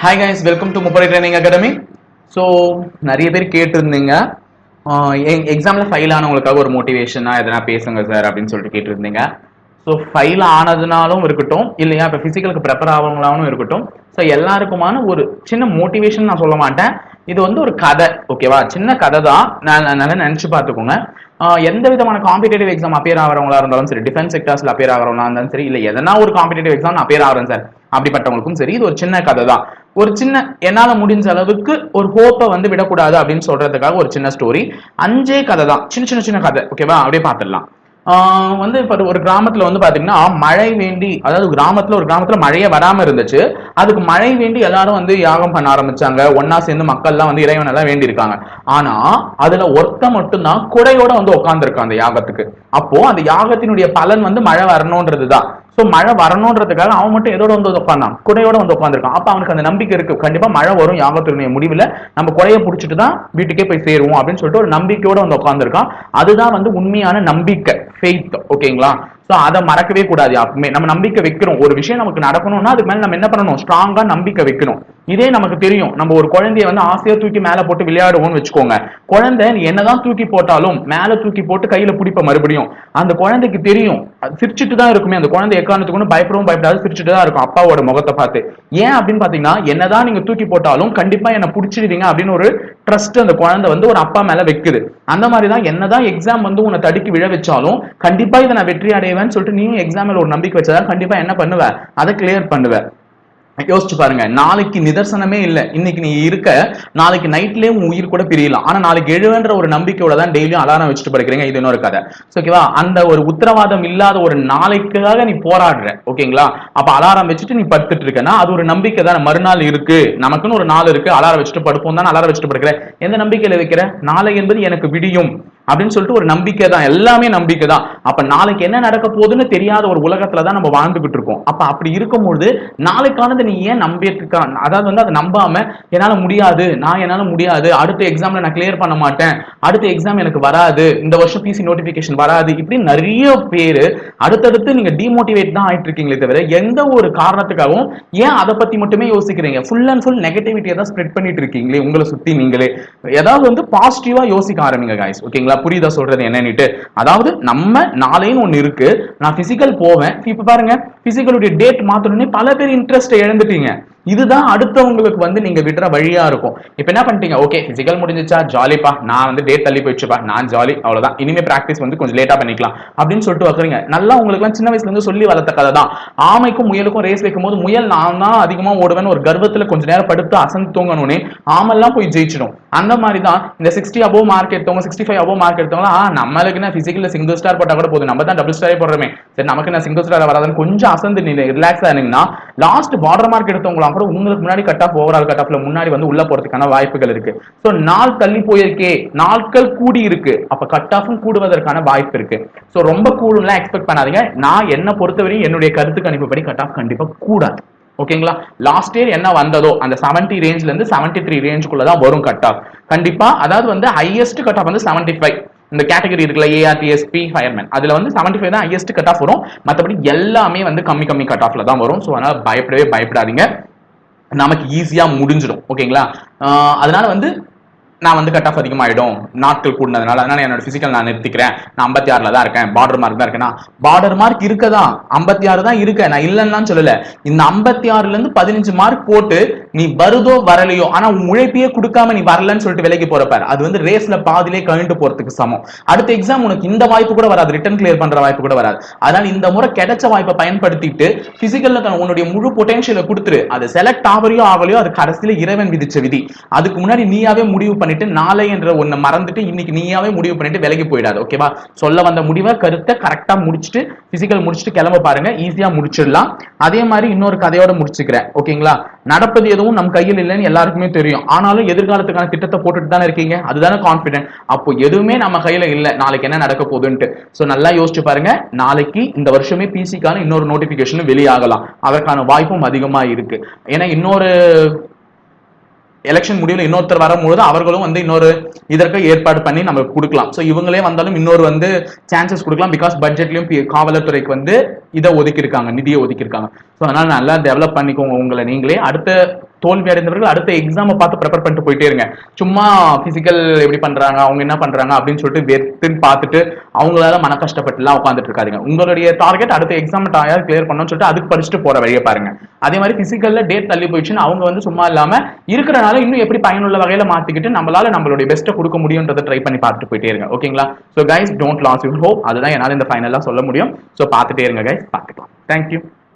Hi guys welcome to முப்படை training academy so நிறைய பேர் கேட்டிருந்தீங்க. எக்ஸாமில் ஃபைல் ஆனவங்களுக்காக ஒரு மோட்டிவேஷனாக எதனா பேசுங்க சார் அப்படின்னு சொல்லிட்டு கேட்டிருந்தீங்க. ஸோ ஃபைல் ஆனதுனாலும் இருக்கட்டும் இல்லையா இப்போ ஃபிசிக்கலுக்கு ப்ரிப்பேர் ஆகவங்களாலும் இருக்கட்டும். ஸோ எல்லாருக்குமான ஒரு சின்ன மோட்டிவேஷன் நான் சொல்ல மாட்டேன். இது வந்து ஒரு கதை ஓகேவா சின்ன கதை தான். நான் நல்லா நினச்சி பார்த்துக்கோங்க. எந்த விதமான காம்படேட்டிவ் எக்ஸாம் அப்பியர் ஆகிறவங்களா இருந்தாலும் சரி டிஃபென்ஸ் செக்டர்ஸில் அப்பியர் ஆகிறவங்களா இருந்தாலும் சரி இல்லை எதனா ஒரு காம்படேட்டிவ் எக்ஸாம் நான் அப்பியர் ஆகிறேன் சார் அப்படிப்பட்டவங்களுக்கும் சரி இது ஒரு சின்ன கதை தான் ஒரு சின்ன என்னால முடிஞ்ச அளவுக்கு ஒரு ஹோப்பை வந்து விடக்கூடாது அப்படின்னு சொல்றதுக்காக ஒரு சின்ன ஸ்டோரி அஞ்சே கதை தான் சின்ன சின்ன சின்ன கதை. ஓகேவா அப்படியே பார்த்துடலாம். வந்து இப்போ ஒரு கிராமத்துல வந்து பாத்தீங்கன்னா மழை வேண்டி அதாவது கிராமத்துல ஒரு கிராமத்துல மழையே வராம இருந்துச்சு. அதுக்கு மழை வேண்டி எல்லாரும் வந்து யாகம் பண்ண ஆரம்பிச்சாங்க. ஒன்னா சேர்ந்து மக்கள்லாம் வந்து இறைவன் எல்லாம் வேண்டி இருக்காங்க ஆனா அதுல ஒருத்த மட்டும்தான் குடையோட வந்து உட்காந்துருக்கான் அந்த யாகத்துக்கு. அப்போ அந்த யாகத்தினுடைய பலன் வந்து மழை வரணுன்றதுதான். ஸோ மழை வரணுன்றதுக்காக அவன் மட்டும் எதோட வந்து உட்காந்தான் குடையோட வந்து உட்காந்துருக்கான் அப்ப அவனுக்கு அந்த நம்பிக்கை இருக்கு. கண்டிப்பா மழை வரும் யாகத்தினுடைய முடிவுல. நம்ம குடையை பிடிச்சிட்டு தான் வீட்டுக்கே போய் சேருவோம் அப்படின்னு சொல்லிட்டு ஒரு நம்பிக்கையோட வந்து உட்காந்துருக்கான் அதுதான் வந்து உண்மையான நம்பிக்கை ஃபெய்த் ஓகேங்களா சோ அதை மறக்கவே கூடாது யாருக்குமே. நம்ம நம்பிக்கை வைக்கிறோம். ஒரு விஷயம் நமக்கு நடக்கணும்னா அதுக்கு மேல நம்ம என்ன பண்ணணும்? ஸ்ட்ராங்கா நம்பிக்கை வைக்கணும். இதே நமக்கு தெரியும். நம்ம ஒரு குழந்தைய வந்து ஆசையா தூக்கி மேல போட்டு விளையாடுவோம்னு வச்சுக்கோங்க. குழந்தை நீ என்னதான் தூக்கி போட்டாலும் மேல தூக்கி போட்டு கையில பிடிப்ப மறுபடியும். அந்த குழந்தைக்கு தெரியும். அது சிரிச்சுட்டு தான் இருக்குமே. அந்த குழந்தை எக்காரணத்துக்கு பயப்படவும் பயப்படாது சிரிச்சுட்டு தான் இருக்கும். அப்பாவோட முகத்தை பார்த்து. ஏன் அப்படின்னு பாத்தீங்கன்னா என்னதான் நீங்க தூக்கி போட்டாலும் கண்டிப்பா என்ன பிடிச்சிருவீங்க அப்படின்னு ஒரு ட்ரஸ்ட் அந்த குழந்தை வந்து ஒரு அப்பா மேல வைக்குது. அந்த மாதிரி தான் என்னதான் எக்ஸாம் வந்து உன்னை தடுக்கி விழ வச்சாலும் கண்டிப்பா இதை நான் வெற்றி அடைய செய்வேன்னு சொல்லிட்டு நீயும் எக்ஸாம்ல ஒரு நம்பிக்கை வச்சதான் கண்டிப்பா என்ன பண்ணுவ? அதை கிளியர் பண்ணுவ. யோசிச்சு பாருங்க நாளைக்கு நிதர்சனமே இல்லை. இன்னைக்கு நீ இருக்க நாளைக்கு நைட்லயே உன் உயிர் கூட பிரியலாம். ஆனா நாளைக்கு எழுவன்ற ஒரு நம்பிக்கையோட தான் டெய்லியும் அலாரம் வச்சுட்டு படிக்கிறீங்க. இது இன்னொரு கதை. ஓகேவா அந்த ஒரு உத்தரவாதம் இல்லாத ஒரு நாளைக்காக நீ போராடுற. ஓகேங்களா? அப்ப அலாரம் வச்சுட்டு நீ படுத்துட்டு இருக்கனா அது ஒரு நம்பிக்கை தான். மறுநாள் இருக்கு. நமக்குன்னு ஒரு நாள் இருக்கு. அலாரம் வச்சுட்டு படுப்போம் தான். அலாரம் வச்சுட்டு படுக்கிற. எந்த நம்பிக்கையில வைக்கிற? நாளை என்பது எனக்கு விடியும். அப்படின்னு சொல்லிட்டு ஒரு நம்பிக்கை தான் எல்லாமே நம்பிக்கை தான் அப்ப நாளைக்கு என்ன நடக்க போகுதுன்னு தெரியாத ஒரு உலகத்துல தான் நம்ம வாழ்ந்துகிட்டு இருக்கோம். அப்ப அப்படி இருக்கும்போது நாளைக்கானது நீ ஏன் நம்பிட்டு இருக்க அதாவது வந்து அதை நம்பாம என்னால முடியாது நான் என்னால முடியாது அடுத்த எக்ஸாம்ல நான் கிளியர் பண்ண மாட்டேன் அடுத்த எக்ஸாம் எனக்கு வராது இந்த வருஷம் பிசி நோட்டிபிகேஷன் வராது இப்படி நிறைய பேர் அடுத்தடுத்து நீங்க டிமோட்டிவேட் தான் ஆயிட்டு இருக்கீங்களே தவிர எந்த ஒரு காரணத்துக்காகவும் ஏன் அதை பத்தி மட்டுமே யோசிக்கிறீங்க? ஃபுல் அண்ட் ஃபுல் நெகட்டிவிட்டியை தான் ஸ்ப்ரெட் பண்ணிட்டு இருக்கீங்களே உங்களை சுத்தி நீங்களே. ஏதாவது வந்து பாசிட்டிவா யோசிக்க ஆரம்பிங்க காய்ஸ் ஓகேங்களா புரியுதா சொல்றது என்னன்னுட்டு. அதாவது நம்ம நாளைன்னு ஒண்ணு இருக்கு. நான் பிசிக்கல் போவேன். இப்ப பாருங்க பிசிக்கலுடைய டேட் மாத்தணும்னே பல பேர் இன்ட்ரெஸ்ட் இழந்துட்டீங்க. இதுதான் அடுத்தவங்களுக்கு வந்து நீங்க விடுற வழியா இருக்கும். இப்போ என்ன பண்ணிட்டீங்க? ஓகே பிசிக்கல் முடிஞ்சிச்சா ஜாலிப்பா நான் வந்து டேட் தள்ளி போயிடுச்சுப்பா நான் ஜாலி அவ்வளவுதான். இனிமே பிராக்டிஸ் வந்து கொஞ்சம் லேட்டா பண்ணிக்கலாம். அப்படின்னு சொல்லிட்டு வைக்கிறீங்க நல்லா உங்களுக்கு சின்ன வயசுல இருந்து சொல்லி வளர்த்த கதை தான். ஆமைக்கும் முயலுக்கும் ரேஸ் வைக்கும் போது முயல் நான் தான் அதிகமா ஓடுவேன் ஒரு கர்வத்துல கொஞ்ச நேரம் படுத்து அசந்து தூங்கணும்னே ஆமெல்லாம் போய் ஜெயிச்சிடும். அந்த மாதிரி தான் இந்த சிக்ஸ்டி அபோவ் மார்க் எடுத்தவங்க சிக்ஸ்டி ஃபைவ் அபோவ் மார்க் எடுத்தவங்க நம்மளுக்கு என்ன பிசிக்கல்ல சிங்கிள் ஸ்டார் போட்டா கூட போதும். நம்ம தான் டபுள் ஸ்டாரே போடுறோமே. சரி நமக்கு என்ன சிங்கிள் ஸ்டார் வராதுன்னு கொஞ்சம் அசந்து ரிலாக்ஸ் ஆனீங்கன்னா லாஸ்ட் பார்டர் மார்க் எடுத்தவங்களாம் கூட உங்களுக்கு முன்னாடி கட் ஆஃப் ஓவரால் கட் ஆஃப்ல முன்னாடி வந்து உள்ள போறதுக்கான வாய்ப்புகள் இருக்கு. சோ நாள் தள்ளி போயிருக்கே நாட்கள் கூடி இருக்கு. அப்ப கட் ஆஃபும் கூடுவதற்கான வாய்ப்பு இருக்கு. சோ ரொம்ப கூடும்லாம் எக்ஸ்பெக்ட் பண்ணாதீங்க. நான் என்ன பொறுத்தவரையும் என்னுடைய கருத்து கணிப்புப்படி கட் ஆஃப் கண்டிப்பா கூடாது. ஓகேங்களா லாஸ்ட் இயர் என்ன வந்ததோ அந்த 70 ரேஞ்ச்ல இருந்து 73 த்ரீ ரேஞ்சுக்குள்ள தான் வரும் கட் ஆஃப் கண்டிப்பா அதாவது வந்து ஹையஸ்ட் கட் ஆஃப் வந்து 75 ஃபைவ் இந்த கேட்டகரி இருக்குல்ல ஏஆர்டிஎஸ்பி ஃபயர்மேன் அதுல வந்து 75 ஃபைவ் தான் ஹையஸ்ட் கட் ஆஃப் வரும். மற்றபடி எல்லாமே வந்து கம்மி கம்மி கட் ஆஃப்ல தான் வரும். ஸோ அதனால பயப்படவே பயப்படாதீங்க. நமக்கு ஈஸியா முடிஞ்சிடும். ஓகேங்களா அதனால வந்து நான் வந்து கட் ஆஃப் அதிகமாயிடும். நாட்கள் கூடினதுனால அதனால என்னோட பிசிக்கல் நான் நிறுத்திக்கிறேன். நான் ஐம்பத்தி ஆறுல தான் இருக்கேன். பார்டர் மார்க் தான் இருக்கேன் பார்டர் மார்க் இருக்கதான் ஐம்பத்தி ஆறு தான் இருக்கேன் நான் இல்லைன்னு சொல்லல. இந்த ஐம்பத்தி ஆறுல இருந்து பதினஞ்சு மார்க் போட்டு நீ வருதோ வரலையோ ஆனா உன் உழைப்பையே கொடுக்காம நீ வரலன்னு சொல்லிட்டு விலைக்கு போறப்பாரு அது வந்து ரேஸ்ல பாதிலே கழிந்து போறதுக்கு சமம். அடுத்த எக்ஸாம் உனக்கு இந்த வாய்ப்பு கூட வராது. ரிட்டன் கிளியர் பண்ற வாய்ப்பு கூட வராது. அதனால இந்த முறை கிடைச்ச வாய்ப்பை பயன்படுத்திட்டு பிசிக்கல்ல உன்னுடைய முழு பொட்டன்ஷியலை கொடுத்துரு. அது செலக்ட் ஆகலையோ ஆகலையோ அது கடைசியில இறைவன் விதிச்ச விதி. அதுக்கு முன்னாடி நீயாவே முடிவு பண்ணிட்டு நாளை என்ற ஒன்று மறந்துட்டு இன்னைக்கு நீயாவே முடிவு பண்ணிட்டு விலகி போயிடாது ஓகேவா சொல்ல வந்த முடிவை கருத்தை கரெக்டா முடிச்சுட்டு பிசிக்கல் முடிச்சுட்டு கிளம்ப பாருங்க ஈஸியா முடிச்சிடலாம். அதே மாதிரி இன்னொரு கதையோட முடிச்சுக்கிறேன் ஓகேங்களா நடப்பது எதுவும் நம் கையில் இல்லைன்னு எல்லாருக்குமே தெரியும். ஆனாலும் எதிர்காலத்துக்கான திட்டத்தை போட்டுட்டு தானே இருக்கீங்க? அதுதானே கான்பிடென்ட் அப்போ எதுவுமே நம்ம கையில இல்லை. நாளைக்கு என்ன நடக்க போகுதுன்ட்டு. ஸோ நல்லா யோசிச்சு பாருங்க. நாளைக்கு இந்த வருஷமே பிசிக்கான இன்னொரு நோட்டிபிகேஷன் வெளியாகலாம். அதற்கான வாய்ப்பும் அதிகமா இருக்கு. ஏன்னா இன்னொரு எலெக்ஷன் முடிவில் இன்னொருத்தர் வரும்பொழுது அவர்களும் வந்து இன்னொரு இதற்கு ஏற்பாடு பண்ணி நம்ம கொடுக்கலாம். ஸோ இவங்களே வந்தாலும் இன்னொரு வந்து சான்சஸ் கொடுக்கலாம். பிகாஸ் பட்ஜெட்லயும் பி- காவல்துறைக்கு வந்து இதை ஒதுக்கியிருக்காங்க நிதியை ஒதுக்கியிருக்காங்க. ஸோ அதனால நல்லா டெவலப் பண்ணிக்கோங்க உங்களை நீங்களே. அடுத்த தோல்வி அடைந்தவர்கள் அடுத்த எக்ஸாமை பார்த்து ப்ரிப்பேர் பண்ணிட்டு போயிட்டே இருங்க. சும்மா பிசிக்கல் எப்படி பண்றாங்க அவங்க என்ன பண்றாங்க அப்படின்னு சொல்லிட்டு வெறுத்துன்னு பார்த்துட்டு அவங்களால மன கஷ்டப்பட்டுலாம் உட்காந்துட்டு இருக்காதிங்க. உங்களுடைய டார்கெட் அடுத்த எக்ஸாம் யார் கிளியர் பண்ணணும்னு சொல்லிட்டு அதுக்கு படிச்சுட்டு போற வழியை பாருங்க. அதே மாதிரி பிசிக்கல்ல டேட் தள்ளி போயிடுச்சுன்னு அவங்க வந்து சும்மா இல்லாம இருக்கிறனால இன்னும் எப்படி பயனுள்ள வகையில மாத்திக்கிட்டு நம்மளால நம்மளுடைய பெஸ்ட்டை கொடுக்க முடியுன்றதை ட்ரை பண்ணி பார்த்துட்டு போயிட்டே இருங்க. ஓகேங்களா so guys don't lose your hope அதுதான் என்னால் இந்த ஃபைனலாக சொல்ல முடியும். ஸோ பார்த்துட்டே இருங்க கைஸ் பார்த்துக்கலாம். தேங்க்யூ